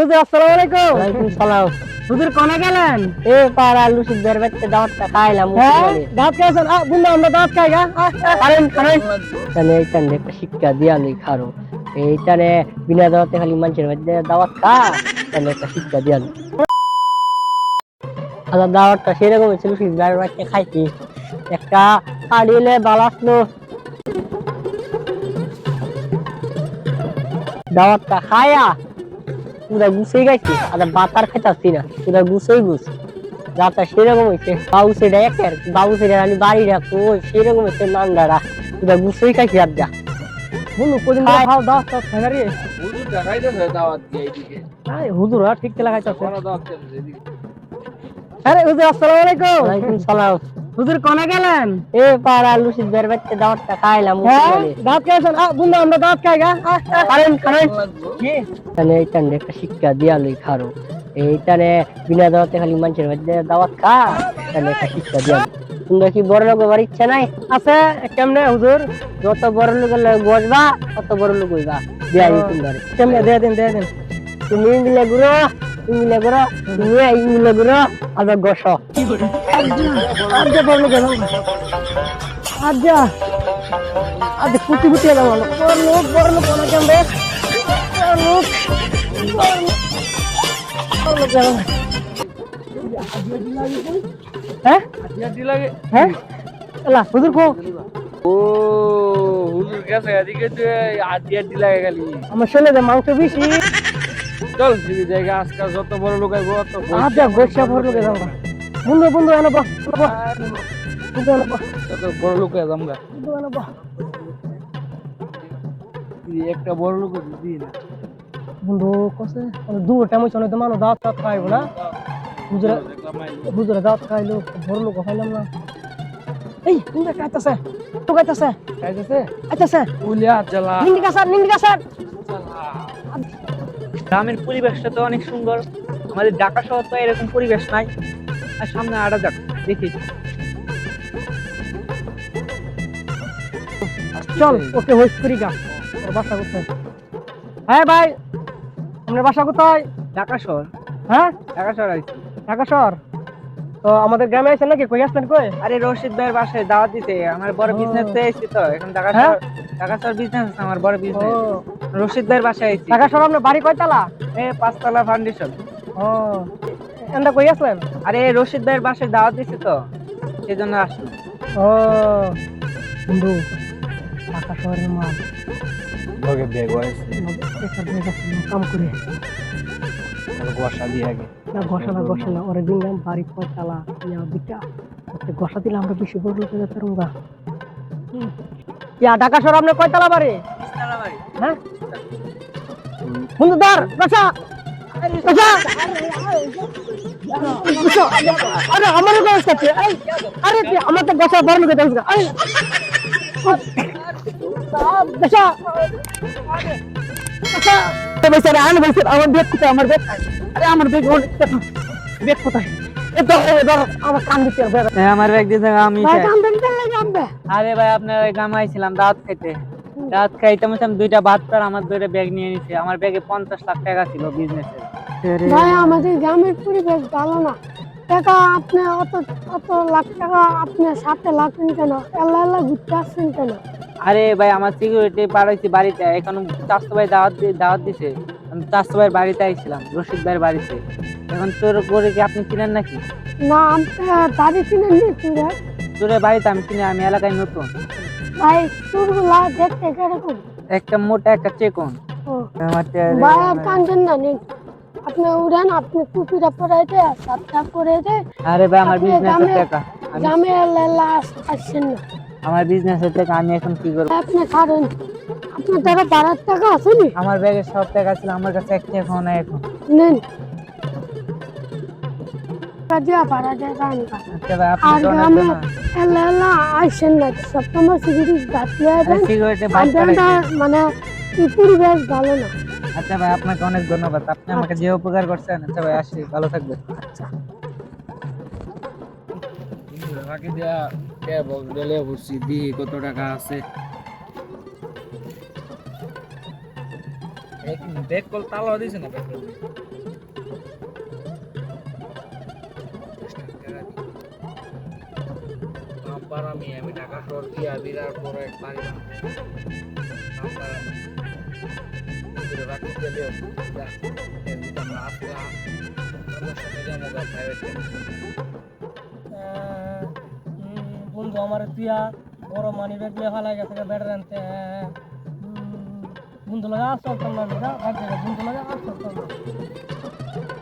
হুজুর আসসালামু আলাইকুম। ওয়ালাইকুম সালাম হুজুর কোনে গেলেন? এ পাড়া খাইলাম হ্যাঁ দাঁত খাইছেন আ বুঝলো আমরা দাঁত খাই গা কারেন কারেন তাহলে এইখানে একটা শিক্ষা দিয়া লই খারো। এইখানে বিনা দাওয়াতে খালি মানুষের দাওয়াত খা। তাহলে একটা শিক্ষা দিয়া লই। আচ্ছা দাওয়াতটা সেরকম হয়েছে লুসিদের বাচ্চা খাইছি। একটা কাড়িলে বালাসলো দাওয়াতটা খায়া পুরা গুছাই গেছি আর বাতার খেতাছি না পুরা গুছাই গুছ। রাতটা সেরকম হয়েছে বাবু সেটা একের বাবু সেটা আমি বাড়ি রাখব সেরকম হয়েছে নান্দারা পুরা গুছাই খাইছি আর যা। বলু কোদিন খাও দাওয়াত দিয়ে এইদিকে। আরে হুজুর ঠিক লাগাইতেছে আরে হুজুর আসসালামু আলাইকুম। সালাম। হুজুর কোনে গেলেন? এ পাড়া লুসিদের বাচ্চা দাওয়াতটা খাইলাম হ্যাঁ? দাঁত খাইছেন? আ বুঝলো আমরা দাঁত খাই গা। কারেন কি? তাহলে এইখানে একটা শিক্ষা দিয়া লই খারো এইখানে বিনা দাওয়াতে খালি মানুষের বাচ্চা দাওয়াত খা। তাহলে একটা শিক্ষা দিয়া। তোমরা কি বড় লোক হবার ইচ্ছা নাই? আছে কেমনে হুজুর? যত বড় লোক বসবা তত বড় লোক হইবা। দিয়া তোমরা। কেমনে? দিয়ে দিন দিয়ে দিন। তুমি ঘুরো তুমি মিলে ঘুরো তুমি এই মিলে ঘুরো আবার গস। আজ্জা বড় লোক এলাম আজ্জা আজ পুটি পুটি এলাম বড় লোক বড় লোক বড় লোক লোক বড় লোক হ্যাঁ ও আমার ছেলে যে মাংস বেশি চল জায়গা আজকাল যত বড়। লোক আইব অত আজ্জা গোসা বড় লোক এলাম বন্ধু বন্ধু এনে বন্ধু এনে বড় লোক আমরা বন্ধু এনে একটা বড় লোক দিবি না। বন্ধু কসে? দূর টাইম হইছে মানুষ দাঁত খাইব না। হুজুরে হুজুরে দাঁত খাইলো বড় লোক খাইলাম না। এই তুমি কাইতাছে তো কাইতাছে আইতাছে উলিয়া জ্বালা। নিন্দি কাসার নিন্দি কাসার গ্রামের পরিবেশটা তো অনেক সুন্দর। আমাদের ঢাকা শহর তো এরকম পরিবেশ নাই। আর সামনে আড়া যাক দেখি। চল ওকে হোস্ট করি গা। ওর বাসা কোথায়? হ্যাঁ ভাই আপনার বাসা কোথায়? ঢাকা শহর। হ্যাঁ? ঢাকা শহর আইছি। ঢাকা শহর? তো আমাদের গ্রামে আছেন নাকি? কই আসলেন কই? আরে রশিদ ভাইয়ের বাসায় দাওয়াত দিতে আমার বড় বিজনেস তো এসেছি তো এখন ঢাকা হ্যাঁ? শহর ঢাকা শহর বিজনেস আমার বড় বিজনেস রশিদ ভাইয়ের বাসায় আইছি। ঢাকা শহর আপনার বাড়ি কয়তলা? এ পাঁচতলা ফাউন্ডেশন ও। এন্দা কই আসলেন? আরে রশিদ ভাইয়ের বাসায় দাওয়াত দিছে তো সেজন্য আসলাম। ও বন্ধু ঢাকা শহরের মাল। লগে বেগ হইছে কাম করে। গোসা দিয়ে আগে। না ঘষা না ঘষা না ওরে দিলাম বাড়ি ইয়া দিকা ওকে দিলে আমরা বেশি বড় লোক হয়ে যেতাম গা ইয়া ঢাকা শহর আপনার কয়তলা বাড়ি? হ্যাঁ? বন্ধু ঘষা ঘষা। আরে আমার আরে আমার তো আরে বেচারে আন বেচারে আমার বেগ কোথায় আমার বেগ আরে আমার বেগ বেগ কোথায় আমার দিতে আমার দিতে ভাই দিতে আরে আপনার ওই গ্রামে আইছিলাম দাওয়াত খাইতে। দাওয়াত খাইতে আমি দুইটা ভাত আমার দুইটা ব্যাগ নিয়ে নিছে। আমার ব্যাগে পঞ্চাশ লাখ টাকা ছিল বিজনেসের ভাই আমাদের গ্রামের পরিবেশ ভালো না। টাকা আপনি অত অত লাখ টাকা আপনি সাথে লাগবেন কেন? এল্লা এল্লা ঘুরতে আসছেন কেন? আরে ভাই আমার সিকিউরিটি পাঠাইছি বাড়িতে। এখন চাষতো ভাই দাওয়াত দিয়ে দাওয়াত দিছে। আমি চাষতো ভাইয়ের বাড়িতে আইছিলাম রশিদ ভাইয়ের বাড়িতে। এখন তোর করে কি আপনি চিনেন নাকি? না আমি দাদি চিনেন নি চুরে তোর বাড়িতে আমি চিনি আমি এলাকায় নতুন। ভাই চুরগুলা দেখতে কীরকম? একটা মোটা একটা চেকন। ও। ভাই আর কান্দেন না নিন আপনি উড়েন আপনি টুপিটা পরাই দে সাতটা করে দে আরে ভাই আমার গ্রামে- টাকা। আমি গ্রামে এল্লা আসছেন না। আমার বিজনেসের টাকা আমি এখন কি করব? আপনি কারণ আপনার টাকা বাড়ার টাকা আছে নি? আমার ব্যাগে সব টাকা ছিল আমার কাছে এক টাকা নাই এখন। নেন। কাজিয়া ভাড়া দেয় কা। আচ্ছা আর গ্রামে এল্লা আসছেন না আরে দেন। সিগারেটে আপনারটা মানে এই পরিবেশ ভালো না। আচ্ছা ভাই আপনাকে অনেক ধন্যবাদ। আপনি আমাকে যে উপকার করছেন আচ্ছা ভাই আসি ভালো থাকবেন। রাখি দিয়া কে বল দিলে বুঝছি দি কত টাকা আছে? ব্যাগ কল তালা দিছে না ব্যাগ নাম্বার আমি আমি ঢাকা শহর দিয়া এক বাড়ি। নাম্বার বন্ধু আমার তুইয়া বড় মানি ব্যাগ নিয়ে ভালো গেছে বেড়ে আনতে। বন্ধু লাগা দে, বন্ধু লাগা। না